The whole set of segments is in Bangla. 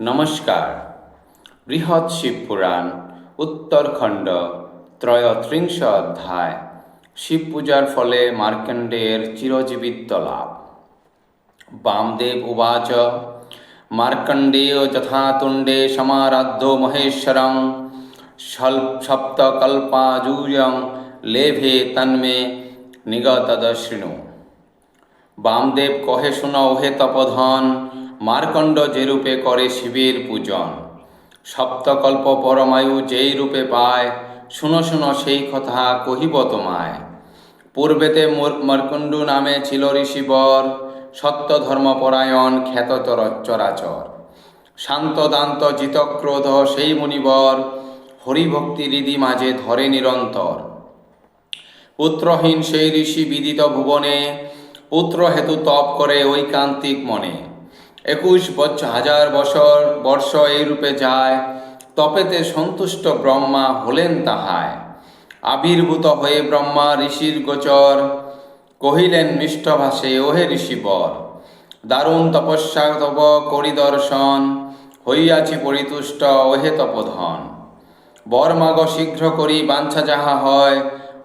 নমস্কার। বৃহৎ শিবপুরাণ উত্তরখণ্ড, ত্রয়ত্রিংশ অধ্যায়। শিব পূজার ফলে মার্কণ্ডেয়ের চিরজীবিত্ব লাভ। বামদেব উবাচ, মার্কণ্ডেয় যথাতুণ্ডে সমারাধ্য মহেশ্বরং সপ্তকল্পাজূয়ং লেভে তন্মে নিগতদ শৃণু বামদেব কহে, শুনো ওহে তপধন মার্কণ্ড যে রূপে করে শিবের পূজন। সপ্তকল্প পরমায়ু যেই রূপে পায়, শুনো শুনো সেই কথা কহিব তোমায়। পূর্বেতে মোর- মার্কণ্ডু নামে ছিল ঋষিবর সত্য ধর্মপরায়ণ খ্যাত চর- চরাচর। শান্ত দান্ত জিতক্রোধ সেই মুনিবর, হরিভক্তি হৃদি মাঝে ধরে নিরন্তর। পুত্রহীন সেই ঋষি বিদিত ভুবনে পুত্র হেতু তপ করে ঐকান্তিক মনে। একুশ বছর হাজার বছর, বর্ষ এই রূপে যায়, তপেতে সন্তুষ্ট ব্রহ্মা হলেন তাহায়। আবির্ভূত হয়ে ব্রহ্মা ঋষির গোচর, কহিলেন মিষ্টভাষে, ওহে ঋষিবর, দারুণ তপস্যা তপ করি দর্শন, হইয়াছি পরিতুষ্ট, ওহে তপধন। বর মাগ শীঘ্র করি, বাঞ্ছা যাহা হয়,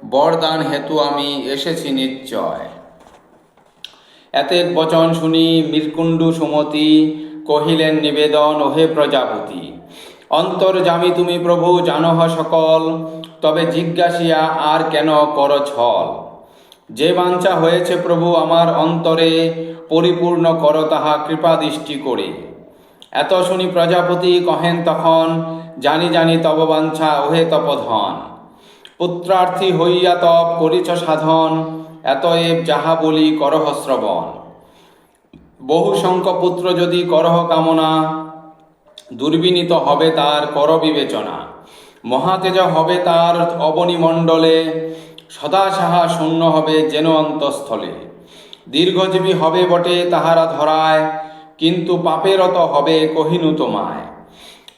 বরদান হেতু আমি এসেছি নিশ্চয়। এতেক বচন শুনি মীরকুণ্ডু সুমতি কহিলেন নিবেদন ওহে প্রজাপতি অন্তর্জামী তুমি প্রভু, জানহ সকল, তবে জিজ্ঞাসিয়া আর কেন কর ছল? যে বাঞ্ছা হয়েছে প্রভু আমার অন্তরে, পরিপূর্ণ কর তাহা কৃপা দৃষ্টি করে। এত শুনি প্রজাপতি কহেন তখন, জানি জানি তব বাঞ্ছা, ওহে তপধন। পুত্রার্থী হইয়া তপ করিছ সাধন এতএব যাহা বলি করহ শ্রবণ। বহু পুত্র যদি করহ কামনা, দুর্বিনীত হবে তার কর বিবেচনা। মহাতেজ হবে তার অবনিমণ্ডলে, সদা সাহা শূন্য হবে যেন অন্তঃস্থলে। দীর্ঘজীবী হবে বটে তাহারা ধরায়, কিন্তু পাপেরত হবে কহিনু তোমায়।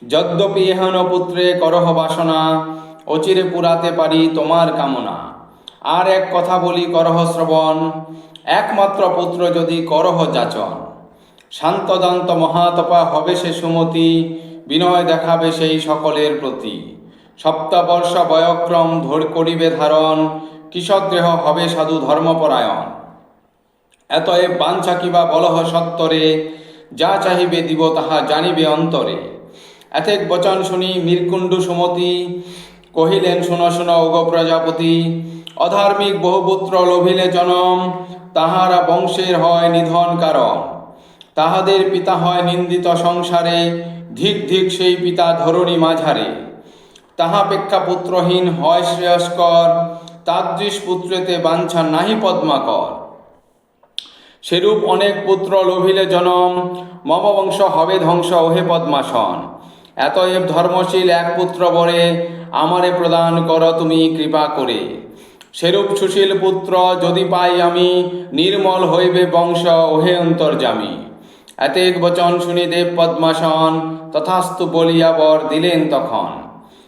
যদ্যপি এহন পুত্রে করহ বাসনা, অচিরে পুরাতে পারি তোমার কামনা। আর এক কথা বলি, করহ শ্রবণ। একমাত্র পুত্র যদি করহ যাচন। শান্তদান্ত মহাতপা হবে সে সুমতি, বিনয় দেখাবে সেই সকলের প্রতি। সপ্তবর্ষ বয়ক্রম ধর করিবে ধারণ কিশগ্রেহ হবে সাধু ধর্মপরায়ণ। এতএব বাঞ্ছা কিবা বলহ সত্তরে, যা চাহিবে দিব তাহা জানিবে অন্তরে। এতেক বচন শুনি মীরকুণ্ডু সুমতি, কহিলেন, শুনো শুনো ওগ প্রজাপতি অধার্মিক বহুপুত্র লোভিলে জনম, তাহারা বংশের হয় নিধন কারণ। তাহাদের পিতা হয় নিন্দিত সংসারে, ধিক ধিক সেই পিতা ধরণী মাঝারে। তাহাপেক্ষা পুত্রহীন হয় শ্রেয়স্কর, তাদৃশ পুত্রেতে বাঞ্ছা নাহি পদ্মাকর। সেরূপ অনেক পুত্র লোভিলে জনম, মম বংশ হবে ধ্বংস, ওহে পদ্মাসন। এতএব ধর্মশীল এক পুত্র বরে, আমারে প্রদান কর তুমি কৃপা করে। সেরূপ সুশীল পুত্র যদি পাই আমি, নির্মল হইবে বংশ, ওহে অন্তর্জামী এতেক বচন শুনি দেব পদ্মাসন, তথাস্তু বলিয়া বর দিলেন তখন।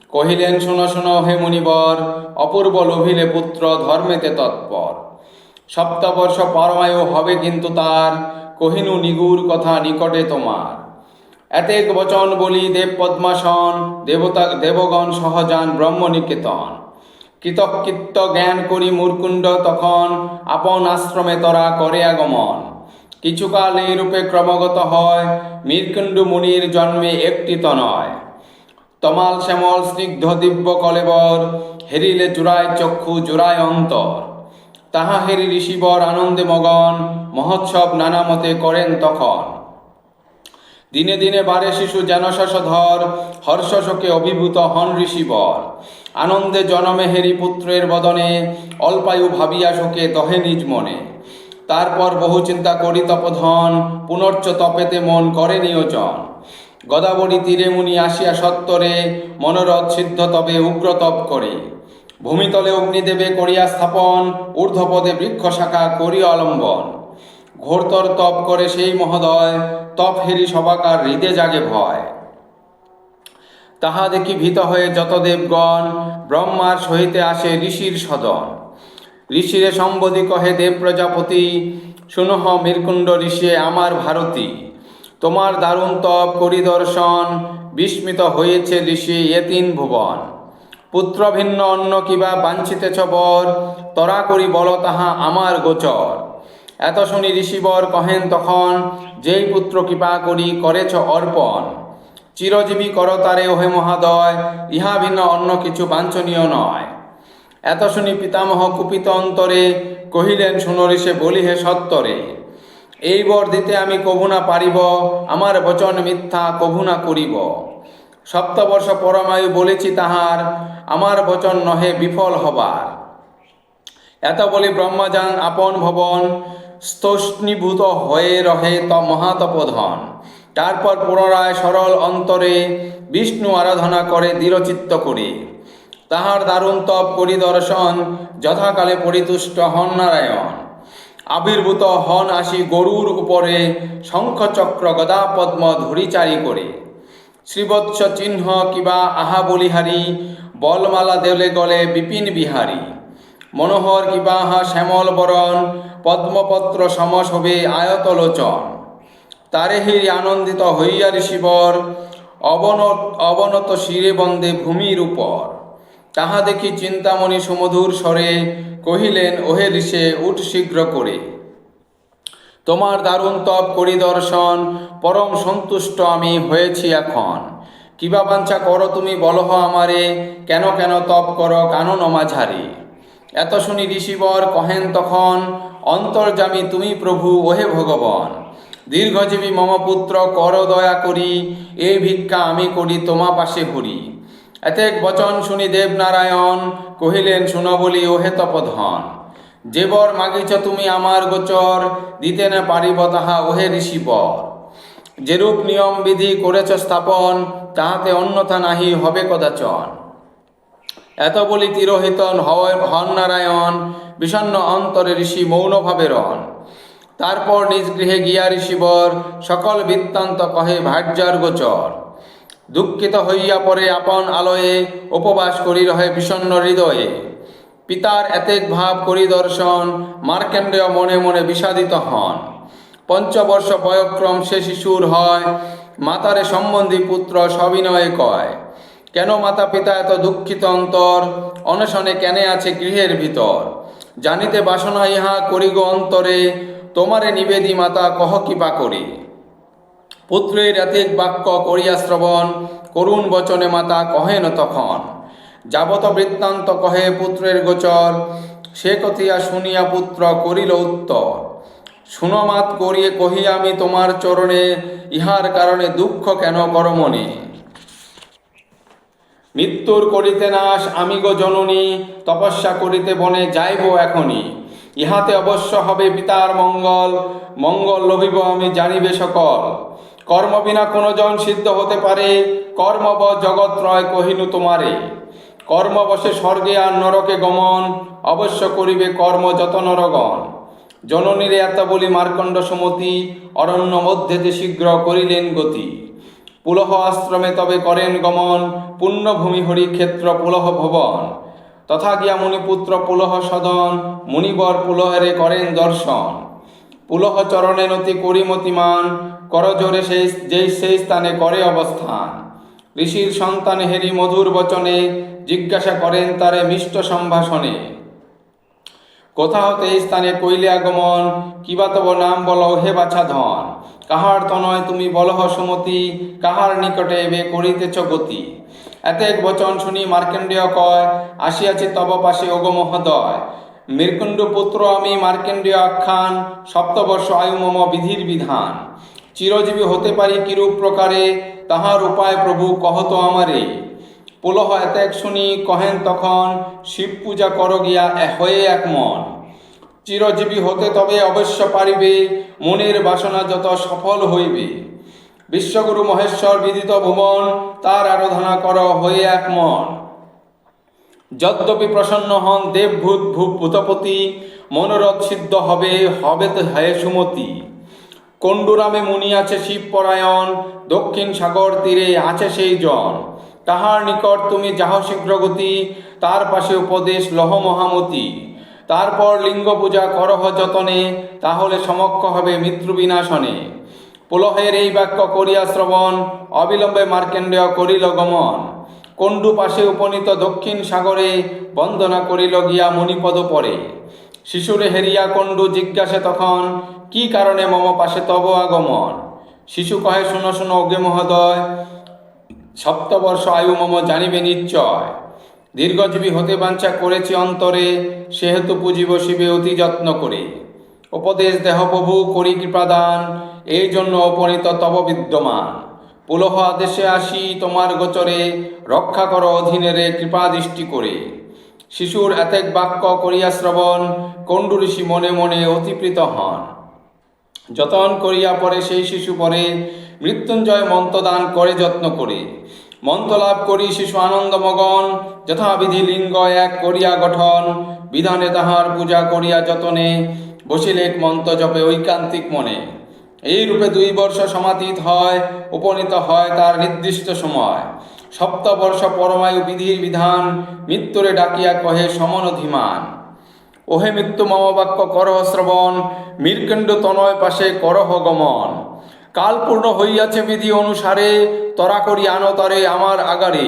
কহিলেন, শুনো শুনো, হে মুনিবর, অপূর্ব লোভিলে পুত্র, ধর্মেতে তৎপর। সপ্তবর্ষ পরমায়ু হবে কিন্তু তার, কহিনু নিগুর কথা নিকটে তোমার। এতেক বচন বলি দেব পদ্মাসন, দেবতা, দেবগণ সহজান ব্রহ্মনিকেতন। কৃতকৃত্য জ্ঞান করি মূর্কুণ্ড তখন আপন আশ্রমে তরা করে আগমন। কিছুকাল এই রূপে ক্রমাগত হয় মীরকুণ্ডু মুনির জন্মে একটি তনয় তমাল শ্যামল স্নিগ্ধ দিব্য কলেবর হেরিলে জুড়ায় চক্ষু জুড়ায় অন্তর। তাহা হেরি ঋষিবর আনন্দে মগন, মহোৎসব নানা মতে করেন তখন। দিনে দিনে বারে শিশু যেন শশধর হর্ষ শোকে অভিভূত হন ঋষিবর। আনন্দে জনমে হেরি পুত্রের বদনে, অল্পায়ু ভাবিয়া শোকে দহে নিজ মনে। তারপর বহু চিন্তা করি তপধন, পুনর্চ তপেতে মন করে নিয়োজন গদাবরী তীরে মুনি আসিয়া সত্তরে, মনোরথ সিদ্ধ তবে উগ্র তপ করে। ভূমিতলে অগ্নিদেবে করিয়া স্থাপন, ঊর্ধ্বপদে বৃক্ষ শাখা করি অলম্বন। ঘোরতর তপ করে সেই মহোদয়, তপ হেরি সবাকার হৃদে জাগে ভয়। তাহা দেখি ভীত হয়ে যত দেবগণ ব্রহ্মার সহিতে আসে ঋষির সদন। ঋষিরে সম্বোধি কহে, দেব প্রজাপতি শুনহ মীরকুণ্ড ঋষি আমার ভারতী। তোমার দারুণ তপ পরিদর্শন বিস্মিত হয়েছে ঋষি এ তিন ভুবন। পুত্র ভিন্ন অন্য কিবা বাঞ্ছিতেছ বর, তরা করি বল তাহা আমার গোচর। এত শুনি ঋষিবর কহেন তখন, যেই পুত্র কৃপা করি, করেছ অর্পণ। চিরজীবী কর তারে, ওহে মহাদয়, ইহা ভিন্ন অন্য কিছু বাঞ্ছনীয় নয়। এত শুনি পিতামহ কুপিত অন্তরে কহিলেন শুনরিষে বলি হে সত্তরে, এই বর দিতে আমি কভু না পারিব, আমার বচন মিথ্যা কভু না করিব। সপ্তবর্ষ পরমায়ু বলেছি তাহার, আমার বচন নহে বিফল হবার। এত বলি ব্রহ্মযান আপন ভবন, স্তষ্ণীভূত হয়ে রহে ত মহাতপধন। তারপর পুনরায় সরল অন্তরে বিষ্ণু আরাধনা করে দৃঢ়চিত্ত করে। তাহার দারুণ তপ পরিদর্শন যথাকালে পরিতুষ্ট হন নারায়ণ। আবির্ভূত হন আসি গরুর উপরে শঙ্খচক্র গদা পদ্ম ধরিচারি করে। শ্রীবৎস চিহ্ন কিবা আহা বলিহারি, বলমালা দেলে গলে বিপিন বিহারী। মনোহর কিবাহা শ্যামল বরণ, পদ্মপত্র সমশোভে আয়তলোচন। তারেহি আনন্দিত হইয়া ঋষিবর অবনত অবনত শিরে বন্দে ভূমির উপর। তাহা দেখি চিন্তামণি সুমধুর স্বরে কহিলেন, ওহে ঋষে, উঠ শীঘ্র করে। তোমার দারুণ তপ করি দর্শন পরম সন্তুষ্ট আমি হয়েছি এখন। কিবা বাঞ্ছা করো তুমি, বলহ আমারে, কেন কেন তপ করো কানন মাঝারি। এত শুনি ঋষিবর কহেন তখন অন্তর্জামী তুমি প্রভু, ওহে ভগবান। দীর্ঘজীবী মম পুত্র, কর দয়া করি, এই ভিক্ষা আমি করি তোমা পাশে ভরি এতেক বচন শুনি দেবনারায়ণ কহিলেন, শুন বলি, ওহে তপধন, যে বর মাগিছ তুমি আমার গোচর, দিতে না পারিব তাহা ওহে ঋষিবর। যেরূপ নিয়ম বিধি করেছ স্থাপন, তাহাতে অন্যথা নাহি হবে কদাচন। এত বলি তিরোহিতন হন নারায়ণ বিষণ্ন অন্তরে ঋষি মৌনভাবে রন। তারপর নিজ গৃহে গিয়া ঋষিবর সকল বৃত্তান্ত কহে, ভার্যার গোচর। দুঃখিত হইয়া পরে আপন আলয়ে উপবাস করি রহে বিষণ্ন হৃদয়ে। পিতার এতেক ভাব করি দর্শন মার্কেন্ডেয় মনে মনে বিষাদিত হন। পঞ্চবর্ষ বয়ক্রম সে শিশুর হয়, মাতারে সম্বন্ধী পুত্র সবিনয়ে কয়, কেন মাতা পিতা এত দুঃখিত অন্তর? অনশনে কেনে আছে গৃহের ভিতর? জানিতে বাসনা ইহা করিগ অন্তরে। তোমারে নিবেদি মাতা, কহ কিপা করি। পুত্রের এতিক বাক্য করিয়া শ্রবণ, করুণ বচনে মাতা, কহেন তখন। যাবত বৃত্তান্ত কহে পুত্রের গোচর, সে কথিয়া শুনিয়া পুত্র করিল উত্তর। শুনমাত করিয়ে কহি আমি তোমার চরণে, ইহার কারণে দুঃখ কেন করমনে মৃত্যুর করিতে নাশ আমি গো জননী, তপস্যা করিতে বনে যাইব এখনই। ইহাতে অবশ্য হবে পিতার মঙ্গল। মঙ্গল লভিব আমি জানিবে সকল। কর্ম বিনা কোনো জন সিদ্ধ হতে পারে কর্মব জগত্রয় কহিনু তোমারে। কর্মবশে স্বর্গে আর নরকে গমন, অবশ্য করিবে কর্ম যত নরগণ। জননীরে এত বলি মার্কণ্ড সমতি, অরণ্য মধ্যে যে শীঘ্র করিলেন গতি। পুলহ আশ্রমে তবে করেন গমন, পুণ্যভূমি হরি ক্ষেত্র পুলহ ভবন। তথা গিয়া মুনিপুত্র পুলহ সদন, মুনিবর পুলহেরে করেন দর্শন। পুলহ চরণে নতি করিমতিমান করজোরে সেই, যেই সেই স্থানে করে অবস্থান। ঋষির সন্তান হেরি মধুর বচনে জিজ্ঞাসা করেন তারে মিষ্ট সম্ভাষণে। কোথা হতে এই স্থানে কইলে আগমন, কিবা তব নাম বল হে বাছা ধন। কাহার তনয় তুমি বলহ সুমতি, কাহার নিকটে এবে করিতেছ গতি। এতেক বচন শুনি মার্কেন্ডেয় কয়, আসিয়াছি তব পাশে ওগ মহোদয়। মৃকুণ্ড পুত্র আমি মার্কেন্ডেয় আখ্যান, সপ্তবর্ষ আয়ু মম বিধির বিধান। চিরজীবী হতে পারি কিরূপ প্রকারে, তাহার উপায় প্রভু কহত আমারে। পুলহ এতেক শুনি কহেন তখন, শিব পূজা কর গিয়া হয়ে এক মন। চিরজীবী হতে তবে অবশ্য পারিবে, মনের বাসনা যত সফল হইবে। বিশ্বগুরু মহেশ্বর বিদিত ভুবন, তার আরাধনা কর হয়ে এক মন। যদ্যপি প্রসন্ন হন দেবভূত ভূপ ভূতপতি মনোরথ সিদ্ধ হবে হবে তো হয়ে সুমতি। কণ্ডুরামে মুনি আছে শিবপরায়ণ দক্ষিণ সাগর তীরে আছে সেই জন। তাহার নিকট তুমি যাহ শীঘ্রগতি তার পাশে উপদেশ লহ মহামতি। তারপর লিঙ্গ পূজা করহ যতনে, তাহলে সমক্ষ হবে মৃত্যু বিনাশনে পুলহের এই বাক্য করিয়া শ্রবণ, অবিলম্বে মার্কেন্ডেয় করিল গমন। কণ্ডু পাশে উপনীত দক্ষিণ সাগরে বন্দনা করিল গিয়া মণিপদ পরে। শিশুরে হেরিয়া কণ্ডু জিজ্ঞাসে তখন, কি কারণে মম পাশে তব আগমন? শিশু কহে, শুনো শুনো অজ্ঞে মহোদয়, সপ্তবর্ষ আয়ু মম জানিবে নিশ্চয়। দীর্ঘজীবী হতে বাঞ্ছা করেছি অন্তরে, সেহেতু পুজিব শিবে অতি যত্ন করে। উপদেশ দেহ প্রভু করি কৃপাদান, এই জন্য অপনীত তব বিদ্যমান। পুলহ আদেশে আসি তোমার গোচরে, রক্ষা কর অধীনেরে কৃপা দৃষ্টি করে। শিশুর এতেক বাক্য করিয়া শ্রবণ, কণ্ডু ঋষি মনে মনে অতিপ্রীত হন। যতন করিয়া পরে সেই শিশু পরে, মৃত্যুঞ্জয় মন্ত্রদান করে যত্ন করে। মন্ত্র লাভ করি শিশু আনন্দমগন যথাবিধি লিঙ্গ এক করিয়া গঠন, বিধানে তাহার পূজা করিয়া যতনে বসিলেক মন্ত্র জপে ঐকান্তিক মনে। এই রূপে দুই বর্ষ সমাতীত হয়, উপনীত হয় তার নির্দিষ্ট সময়। সপ্তবর্ষ পরমায়ু বিধির বিধান, মৃত্যুরে ডাকিয়া কহে সমনধিমান ওহে মৃত্যু মম বাক্য করহ শ্রবণ মীরকেণ্ড তনয় পাশে করহ গমন। কালপূর্ণ হইয়াছে বিধি অনুসারে, তরা করি আনতরে আমার আগারে।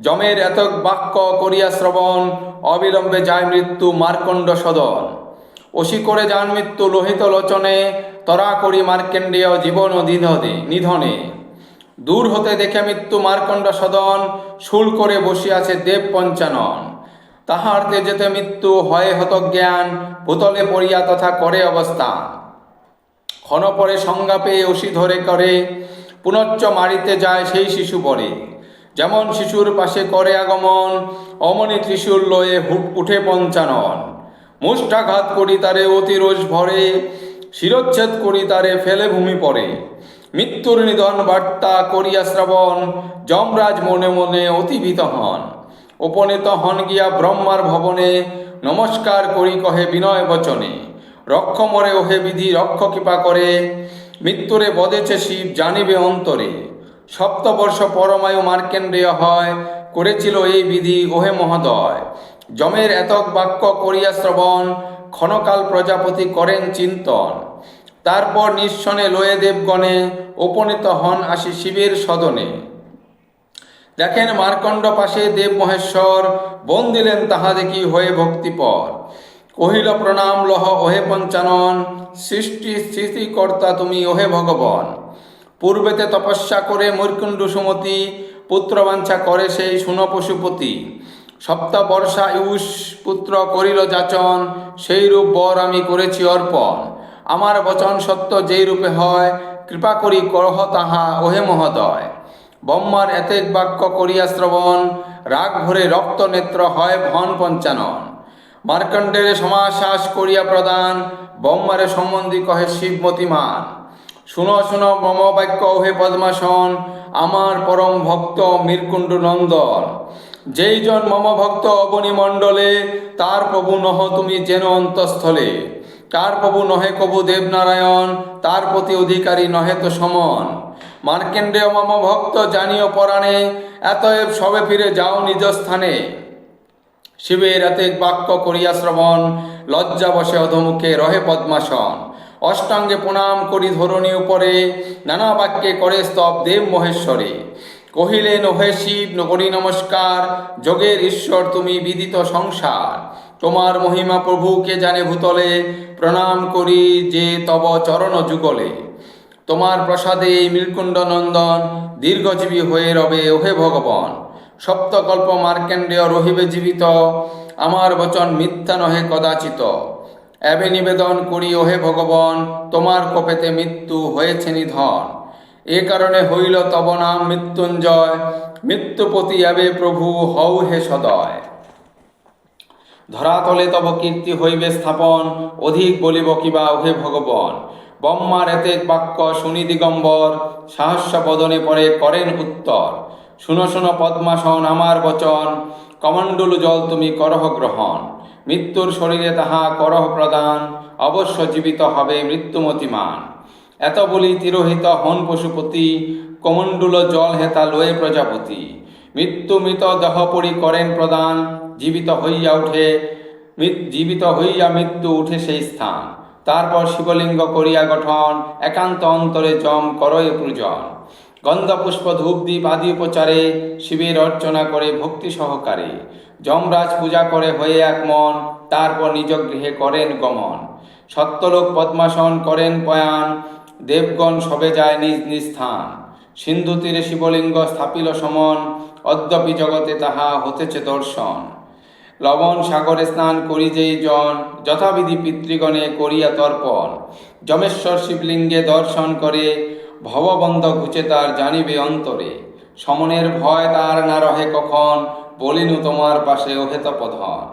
জমের এত বাক্য করিয়া শ্রবণ, অবিলম্বে যায় মৃত্যু মার্কণ্ড সদন। অসি করে যান মৃত্যু লোহিত লোচনে, তরা করি মার্কেন্ডেয় জীবন নিধনে নিধনে। দূর হতে দেখে মৃত্যু মার্কণ্ড সদন, শুল করে বসিয়াছে দেব পঞ্চানন। তাহার তেজেতে মৃত্যু হয় হত জ্ঞান ভূতলে পড়িয়া তথা করে অবস্থান। ক্ষণ পরে সংজ্ঞা পেয়ে অসি ধরে করে, পুনশ্চ মারিতে যায় সেই শিশু পরে যেমন শিশুর পাশে করে আগমন, অমনি ত্রিশূল লয়ে উঠে পঞ্চানন। মুষ্ঠাঘাত করি তারে অতি রোষ ভরে, শিরচ্ছেদ করি তারে ফেলে ভূমি পড়ে মৃত্যুর নিধন বার্তা করিয়া শ্রবণ, যমরাজ মনে মনে অতিভীত হন। উপনীত হন গিয়া ব্রহ্মার ভবনে, নমস্কার করি কহে বিনয় বচনে। রক্ষ মরে ওহে বিধি, রক্ষ কৃপা করে। মৃত্যুরে বদেছে শিব, জানিবে অন্তরে। সপ্তবর্ষ পরমায়ু মার্কেন্ডেয় হয়, করেছিল এই বিধি ওহে মহোদয়। যমের এতক বাক্য করিয়া শ্রবণ, ক্ষণকাল প্রজাপতি করেন চিন্তন। তারপর নিঃসনে লয়ে দেবগণে উপনীত হন আসি শিবের সদনে। দেখেন মার্কণ্ড পাশে দেব মহেশ্বর, বন দিলেন তাহা দেখি হয়ে ভক্তিপর। কহিল, প্রণাম লহ, ওহে পঞ্চানন, সৃষ্টি স্থিতিকর্তা তুমি, ওহে ভগবান। পূর্বেতে তপস্যা করে মূর্কুণ্ড সুমতি, পুত্রবাঞ্ছা করে সেই সুন পশুপতি। সপ্তাহ বর্ষা ইউষ পুত্র করিল যাচন সেই রূপ বর আমি করেছি অর্পণ। আমার বচন সত্য যেই রূপে হয়, কৃপা করি করহ তাহা, ওহে মহোদয়। ব্রহ্মার এতেক বাক্য করিয়া শ্রবণ, রাগ ভরে রক্ত নেত্র হয় ভন পঞ্চানন। মার্কণ্ডের সমাশ্বাস করিয়া প্রদান, ব্রহ্মারে সম্বন্ধী কহে শিবমতিমান শুনো শুনো মম বাক্য হে পদ্মাসন, আমার পরম ভক্ত মীরকুণ্ড নন্দন। যেই জন মম ভক্ত অবনী মণ্ডলে, তার প্রভু নহ তুমি যেন অন্তঃস্থলে। তার প্রভু নহে কবু দেবনারায়ণ, তার প্রতি অধিকারী নহে তো সমন। মার্কেন্ডেয় মম ভক্ত জানিও পরাণে, এতএব সবে ফিরে যাও নিজ স্থানে। শিবের এতে বাক্য করিয়া শ্রবণ, লজ্জা বসে অধমুখে রহে পদ্মাসন। অষ্টাঙ্গে প্রণাম করি ধরণী উপরে, নানা বাক্যে করে স্তব দেব মহেশ্বরে। কহিলেন, ওহে শিব করি নমস্কার, যোগের ঈশ্বর তুমি বিদিত সংসার। তোমার মহিমা প্রভুকে জানে ভূতলে, প্রণাম করি যে তব চরণ যুগলে। তোমার প্রসাদে এই নীলকুণ্ড নন্দন দীর্ঘজীবী হয়ে রবে, ওহে ভগবান। সপ্তকল্প মার্কেন্ডেয় রহিবে জীবিত, আমার বচন মিথ্যা নহে কদাচিত। এবে নিবেদন করি, ওহে ভগবান, তোমার কপেতে মৃত্যু হয়েছে নিধন। এ কারণে হইল তব নাম মৃত্যুঞ্জয়। মৃত্যুপতি এবে প্রভু, হও হে সদয়। ধরাতলে তব কীর্তি হইবে স্থাপন, অধিক বলিব কিবা ওহে ভগবান। ব্রহ্মার এতে বাক্য শুনি দিগম্বর, সাহস্য বদনে পরে করেন উত্তর। শুনো শুনো পদ্মাসন, আমার বচন, কমণ্ডলু জল তুমি করহ গ্রহণ। মৃত্যুর শরীরে তাহা করহ প্রদান, অবশ্য জীবিত হবে মৃত্যুমতিমান। এত বলি তিরোহিত হন পশুপতি, কমণ্ডুল জল হেতা লয়ে প্রজাপতি। মৃত্যু মৃত দেহ পরি করেন প্রদান, জীবিত হইয়া উঠে জীবিত হইয়া মৃত্যু উঠে সেই স্থান। তারপর শিবলিঙ্গ করিয়া গঠন, একান্ত অন্তরে জম করয়ে পূজন। গন্ধ পুষ্প ধূপ দ্বীপ আদি উপচারে শিবের অর্চনা করে ভক্তি সহকারে। যমরাজ পূজা করে হয়ে এক মন, তারপর নিজ গৃহে করেন গমন। সত্যলোক পদ্মাসন করেন পয়ান দেবগণ সবে যায় নিজ নিজ স্থান। সিন্ধু তীরে শিবলিঙ্গ স্থাপিল সমন, অদ্যপি জগতে তাহা হতেছে দর্শন। লবণ সাগরে স্নান করি যেই জন, যথাবিধি পিতৃগণে করিয়া তর্পণ। যমেশ্বর শিবলিঙ্গে দর্শন করে, ভববন্ধ ঘুচে তার জানিবে অন্তরে। সমনের ভয় তার না রহে কখন, বলিনু তোমার পাশে ওহে তপধন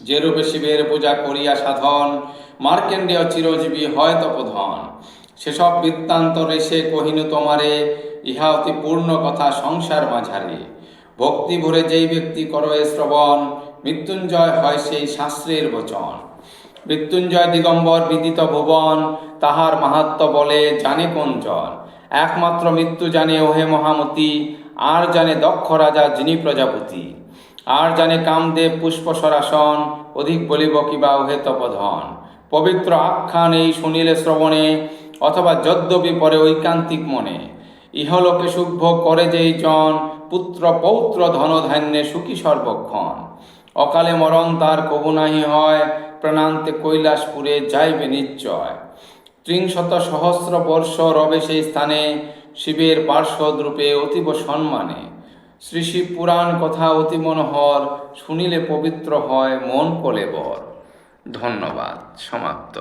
যে রূপে শিবের পূজা করিয়া সাধন মার্কেন্ডেয় চিরজীবী হয় তপধন সেসব বৃত্তান্ত রেশে কহিনু তোমারে ইহা অতি পূর্ণ কথা সংসার মাঝারে। ভক্তি ভরে যেই ব্যক্তি করয়ে শ্রবণ, মৃত্যুঞ্জয় হয় সেই শাস্ত্রের বচন। মৃত্যুঞ্জয় দিগম্বর বিদিত ভুবন, তাহার মাহাত্ম বলে জানে কোন জন। একমাত্র মৃত্যু জানে ওহে মহামতি, আর জানে দক্ষ রাজা যিনি প্রজাপতি। আর জানে কামদেব পুষ্প সরাসন, অধিক বলিব কিবা ওহে তপধন। পবিত্র আখ্যান এই শুনিলে শ্রবণে অথবা যদ্যপি পরে ঐকান্তিক মনে। ইহলোকে শুভ্য করে যেই জন, পুত্র পৌত্র ধনধান্যে সুখী সর্বক্ষণ। অকালে মরণ তার কবু নাহি হয়, প্রাণান্তে কৈলাসপুরে যাইবে নিশ্চয়। ত্রিংশত সহস্র বর্ষ রবে সেই স্থানে, শিবের পার্শ্বদ রূপে অতীব সম্মানে। শ্রী শিব পুরাণ কথা অতি মনোহর, শুনিলে পবিত্র হয় মন কলেবর ধন্যবাদ, সমাপ্ত।